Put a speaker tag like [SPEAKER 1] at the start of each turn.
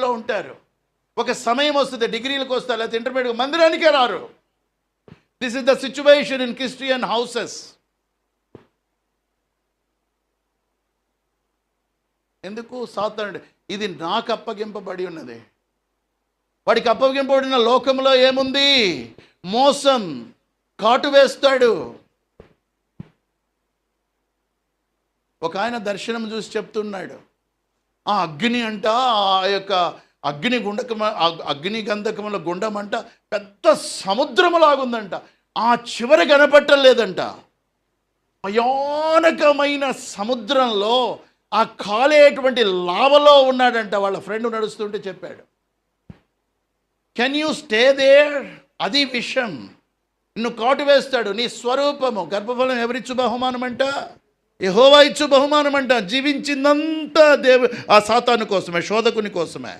[SPEAKER 1] లో ఉంటారు. ఒక సమయం వస్తుంది డిగ్రీలకు వస్తారు లేకపోతే ఇంటర్మీడియట్ మందిరానికే రారు. This is the situation in Christian houses ఎందుకు సాతానుడు? ఇది నాకు అప్పగింపబడి ఉన్నది. వాడికి అప్పగింపబడిన లోకంలో ఏముంది? మోసం కాటు వేస్తాడు. ఒక ఆయన దర్శనం చూసి చెప్తున్నాడు. ఆ అగ్ని అంట ఆ యొక్క అగ్ని గుండకమ అగ్ని గంధకముల గుండం అంట పెద్ద సముద్రములాగుందంట. ఆ చివరి కనపట్టలేదంట. భయానకమైన సముద్రంలో ఆ కాలేటువంటి లావలో ఉన్నాడంట వాళ్ళ ఫ్రెండ్ నడుస్తుంటే చెప్పాడు. కెన్ యూ స్టే దేర్ అది విషయం నిన్ను కాటు వేస్తాడు. నీ స్వరూపము గర్భఫలం ఎవరిచ్చు బహుమానం అంట యహోవా ఇచ్చు బహుమానం అంట జీవించిందంతా దేవు ఆ సాతాను కోసమే శోధకుని కోసమే.